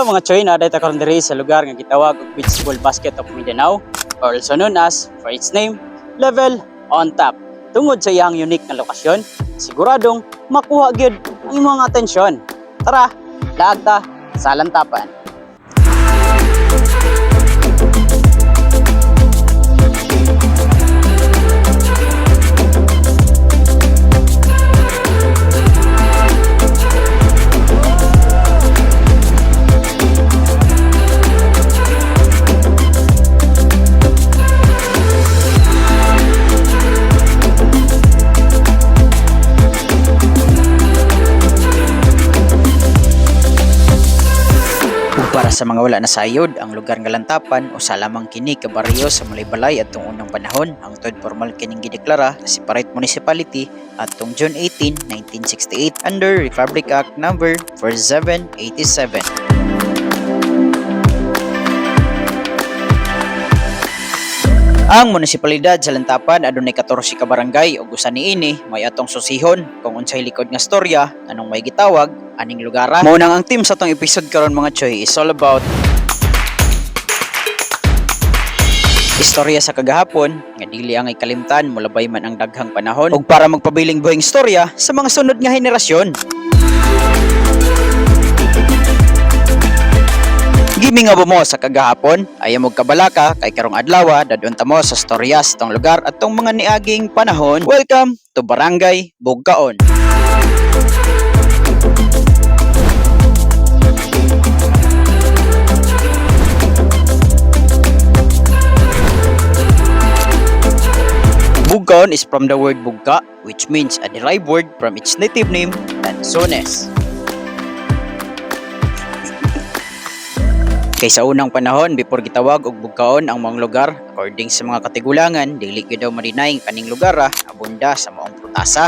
Hello mga choy, na dito karon diri sa lugar nga gitawag og Beach Ball Basket of Mindanao or also known as for its name, Level on Top. Tungod sa iyang unique na lokasyon, siguradong makuha gyud ang imong atensyon. Tara, laag ta sa lantapan. Sa mga wala na sayod, ang lugar nga lantapan o sa lamang kini ka baryo sa Malaybalay atong unang panahon, ang tod formal kining gideklara na separate municipality atong June 18, 1968 under Republic Act number 4787. Ang munisipalidad sa Lantapan adunay 14 ka barangay ug usa niini may atong susihon kung unsay likod nga storya anong may gitawag aning lugara. Mao nang ang team sa tong episode karon mga choy is all about Istorya sa kagahapon nga dili ang ikalimtan mulabay man ang daghang panahon ug para magpabiling buhing istorya sa mga sunod nga henerasyon. Gimi nga mo sa kagahapon, ayaw mo kabalaka kay karong adlaw dadun ta mo sa storya sa tong lugar at tong mga niaging panahon. Welcome to Barangay Bugkaon. Bugkaon is from the word bugka, which means a derived word from its native name, Lanzones. Kay sa unang panahon, before gitawag og bugkaon ang mga lugar, according sa mga katigulangan, dili gyud daw marinay kaning lugar ah, abunda sa maong prutasa.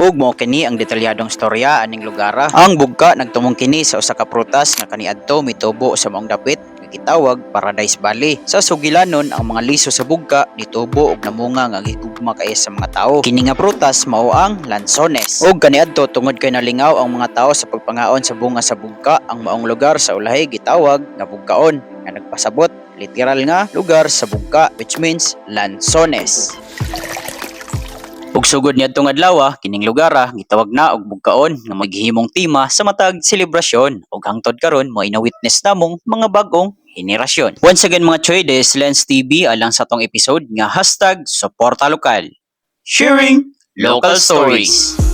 Ug mo kini ang detalyadong storya aning lugara. Ang bugka nagtumong kini sa usa ka prutas nga kaniadto mitubo sa maong dapit gitawag Paradise Valley. Sa sugilanon ang mga liso sa bugka nitubo og namunga nga gigugma kay sa mga tao. Kini nga prutas mao ang lansones. Ug kaniadto tungod kay nalingaw ang mga tao sa pagpangaon sa bunga sa bugka, ang maong lugar sa ulahi gitawag nga bugkaon nga nagpasabot literal nga lugar sa bugka which means lansones. Ug sugod niadtong adlaw, kining lugar ah, gitawag na og bugkaon nga maghihimong tema sa matag selebrasyon ug hangtod karon mo ina-witness namong mga bagong henerasyon. Once again mga choy, this is Lens TV alang sa tong episode nga hashtag Suporta Lokal. Sharing Local Stories.